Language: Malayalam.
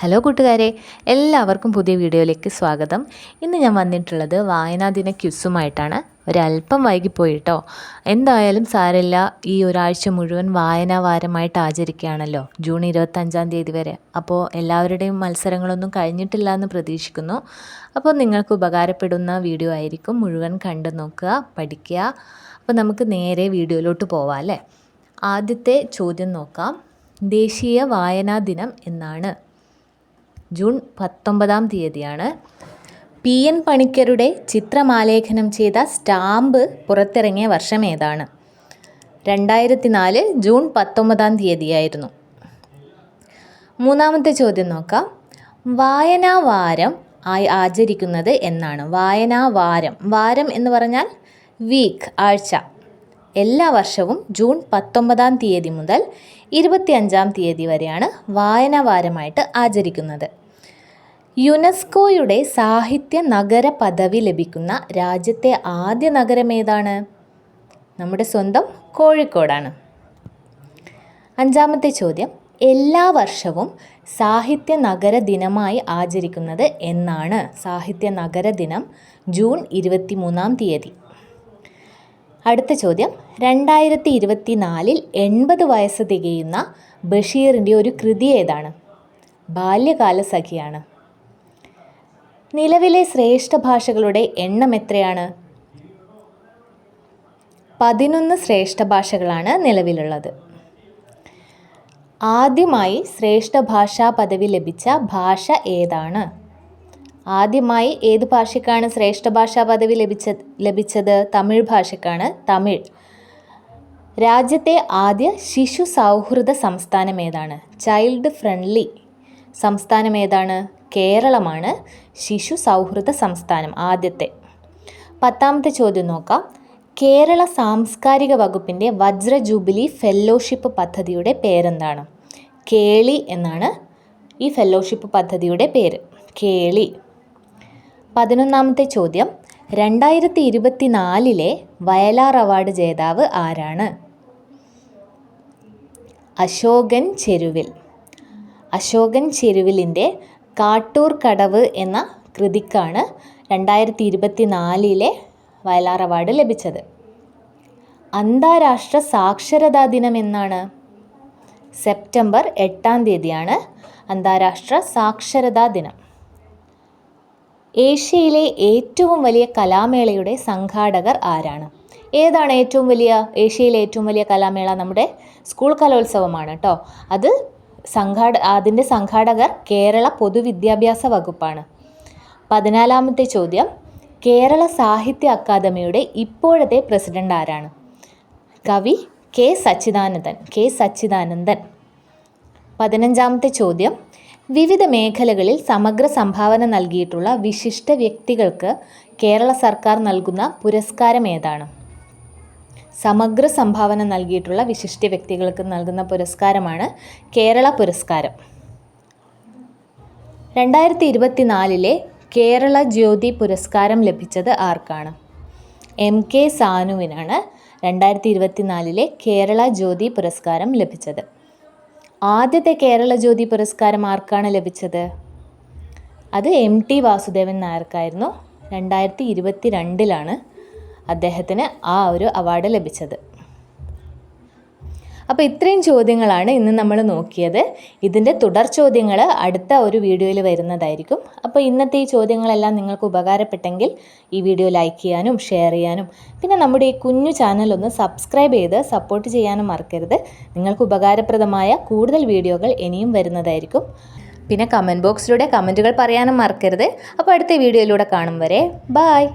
ഹലോ കൂട്ടുകാരെ എല്ലാവർക്കും പുതിയ വീഡിയോയിലേക്ക് സ്വാഗതം. ഇന്ന് ഞാൻ വന്നിട്ടുള്ളത് വായനാദിന ക്യുസുമായിട്ടാണ് ഒരല്പം വൈകിപ്പോയിട്ടോ? എന്തായാലും സാരമില്ല. ഈ ഒരാഴ്ച മുഴുവൻ വായനാ വാരമായിട്ട് ആചരിക്കുകയാണല്ലോ. ജൂൺ ഇരുപത്തഞ്ചാം തീയതി വരെ. അപ്പോൾ എല്ലാവരുടെയും മത്സരങ്ങളൊന്നും കഴിഞ്ഞിട്ടില്ല എന്ന് പ്രതീക്ഷിക്കുന്നു. അപ്പോൾ നിങ്ങൾക്ക് ഉപകാരപ്പെടുന്ന വീഡിയോ ആയിരിക്കും മുഴുവൻ കണ്ടു നോക്കുക പഠിക്കുക. അപ്പോൾ നമുക്ക് നേരെ വീഡിയോയിലോട്ട് പോവാം അല്ലേ? ആദ്യത്തെ ചോദ്യം നോക്കാം. ദേശീയ വായനാ ദിനം എന്നാണ്. ജൂൺ പത്തൊമ്പതാം തീയതിയാണ്. പി. എൻ. പണിക്കരുടെ ചിത്രമാലേഖനം ചെയ്ത സ്റ്റാമ്പ് പുറത്തിറങ്ങിയ വർഷം ഏതാണ്? രണ്ടായിരത്തി നാല് ജൂൺ പത്തൊമ്പതാം തീയതിയായിരുന്നു. മൂന്നാമത്തെ ചോദ്യം നോക്കാം. വായനാ വാരം ആയി ആചരിക്കുന്നത് എന്നാണ്. വായനാ വാരം. വാരം എന്ന് പറഞ്ഞാൽ വീക്ക് ആഴ്ച. എല്ലാ വർഷവും ജൂൺ പത്തൊമ്പതാം തീയതി മുതൽ ഇരുപത്തിയഞ്ചാം തീയതി വരെയാണ് വായനാ വാരമായിട്ട് ആചരിക്കുന്നത്. യുനെസ്കോയുടെ സാഹിത്യ നഗര പദവി ലഭിക്കുന്ന രാജ്യത്തെ ആദ്യ നഗരം ഏതാണ്? നമ്മുടെ സ്വന്തം കോഴിക്കോടാണ്. അഞ്ചാമത്തെ ചോദ്യം. എല്ലാ വർഷവും സാഹിത്യ നഗര ദിനമായി ആചരിക്കുന്നത് എന്നാണ്. സാഹിത്യ നഗര ദിനം ജൂൺ ഇരുപത്തി മൂന്നാം തീയതി. അടുത്ത ചോദ്യം. രണ്ടായിരത്തി ഇരുപത്തി നാലിൽ എൺപത് വയസ്സ് തികയുന്ന ബഷീറിന്റെ ഒരു കൃതി ഏതാണ്? ബാല്യകാല സഖിയാണ്. നിലവിലെ ശ്രേഷ്ഠ ഭാഷകളുടെ എണ്ണം എത്രയാണ്? പതിനൊന്ന് ശ്രേഷ്ഠ ഭാഷകളാണ് നിലവിലുള്ളത്. ആദ്യമായി ശ്രേഷ്ഠ ഭാഷാ പദവി ലഭിച്ച ഭാഷ ഏതാണ്? ആദ്യമായി ഏത് ഭാഷയ്ക്കാണ് ശ്രേഷ്ഠ ഭാഷാ പദവി ലഭിച്ച ലഭിച്ചത്? തമിഴ് ഭാഷയ്ക്കാണ്. തമിഴ്. രാജ്യത്തെ ആദ്യ ശിശു സൗഹൃദ സംസ്ഥാനം ഏതാണ്? ചൈൽഡ് ഫ്രണ്ട്ലി സംസ്ഥാനം ഏതാണ്? കേരളമാണ്. ശിശു സൗഹൃദ സംസ്ഥാനം ആദ്യത്തെ. പത്താമത്തെ ചോദ്യം നോക്കാം. കേരള സാംസ്കാരിക വകുപ്പിന്റെ വജ്ര ജൂബിലി ഫെല്ലോഷിപ്പ് പദ്ധതിയുടെ പേരെന്താണ്? കേളി എന്നാണ് ഈ ഫെല്ലോഷിപ്പ് പദ്ധതിയുടെ പേര്. കേളി. പതിനൊന്നാമത്തെ ചോദ്യം. രണ്ടായിരത്തി ഇരുപത്തി നാലിലെ വയലാർ അവാർഡ് ജേതാവ് ആരാണ്? അശോകൻ ചെരുവിൽ. അശോകൻ ചെരുവിലിന്റെ കാട്ടൂർ കടവ് എന്ന കൃതിക്കാണ് രണ്ടായിരത്തി ഇരുപത്തി നാലിലെ വയലാർ അവാർഡ് ലഭിച്ചത്. അന്താരാഷ്ട്ര സാക്ഷരതാ ദിനം എന്നാണ്? സെപ്റ്റംബർ എട്ടാം തീയതിയാണ് അന്താരാഷ്ട്ര സാക്ഷരതാ ദിനം. ഏഷ്യയിലെ ഏറ്റവും വലിയ കലാമേളയുടെ സംഘാടകർ ആരാണ്? ഏതാണ് ഏറ്റവും വലിയ ഏഷ്യയിലെ ഏറ്റവും വലിയ കലാമേള നമ്മുടെ സ്കൂൾ കലോത്സവമാണ് കേട്ടോ അത് സംഘാട അതിന്റെ സംഘാടകർ കേരള പൊതുവിദ്യാഭ്യാസ വകുപ്പാണ്. പതിനാലാമത്തെ ചോദ്യം. കേരള സാഹിത്യ അക്കാദമിയുടെ ഇപ്പോഴത്തെ പ്രസിഡന്റ് ആരാണ്? കവി കെ സച്ചിദാനന്ദൻ കെ സച്ചിദാനന്ദൻ. പതിനഞ്ചാമത്തെ ചോദ്യം. വിവിധ മേഖലകളിൽ സമഗ്ര സംഭാവന നൽകിയിട്ടുള്ള വിശിഷ്ട വ്യക്തികൾക്ക് കേരള സർക്കാർ നൽകുന്ന പുരസ്കാരം ഏതാണ്? സമഗ്ര സംഭാവന നൽകിയിട്ടുള്ള വിശിഷ്ട വ്യക്തികൾക്ക് നൽകുന്ന പുരസ്കാരമാണ് കേരള പുരസ്കാരം. രണ്ടായിരത്തി ഇരുപത്തിനാലിലെ കേരള ജ്യോതി പുരസ്കാരം ലഭിച്ചത് ആർക്കാണ്? എം കെ സാനുവിനാണ് രണ്ടായിരത്തി ഇരുപത്തിനാലിലെ കേരള ജ്യോതി പുരസ്കാരം ലഭിച്ചത്. ആദ്യത്തെ കേരള ജ്യോതി പുരസ്കാരം ആർക്കാണ് ലഭിച്ചത്? അത് എം ടി വാസുദേവൻ നായർക്കായിരുന്നു. രണ്ടായിരത്തി ഇരുപത്തി രണ്ടിലാണ് അദ്ദേഹത്തിന് ആ ഒരു അവാർഡ് ലഭിച്ചത്. അപ്പോൾ ഇത്രയും ചോദ്യങ്ങളാണ് ഇന്ന് നമ്മൾ നോക്കിയത്. ഇതിന്റെ തുടർ ചോദ്യങ്ങൾ അടുത്ത ഒരു വീഡിയോയിൽ വരുന്നതായിരിക്കും. അപ്പോൾ ഇന്നത്തെ ഈ ചോദ്യങ്ങളെല്ലാം നിങ്ങൾക്ക് ഉപകാരപ്പെട്ടെങ്കിൽ ഈ വീഡിയോ ലൈക്ക് ചെയ്യാനും ഷെയർ ചെയ്യാനും പിന്നെ നമ്മുടെ ഈ കുഞ്ഞു ചാനൽ ഒന്ന് സബ്സ്ക്രൈബ് ചെയ്ത് സപ്പോർട്ട് ചെയ്യാനും മറക്കരുത്. നിങ്ങൾക്ക് ഉപകാരപ്രദമായ കൂടുതൽ വീഡിയോകൾ ഇനിയും വരുന്നതായിരിക്കും. പിന്നെ കമന്റ് ബോക്സിലൂടെ കമന്റുകൾ പറയാനും മറക്കരുത്. അപ്പോൾ അടുത്ത വീഡിയോയിലൂടെ കാണും വരെ. ബായ്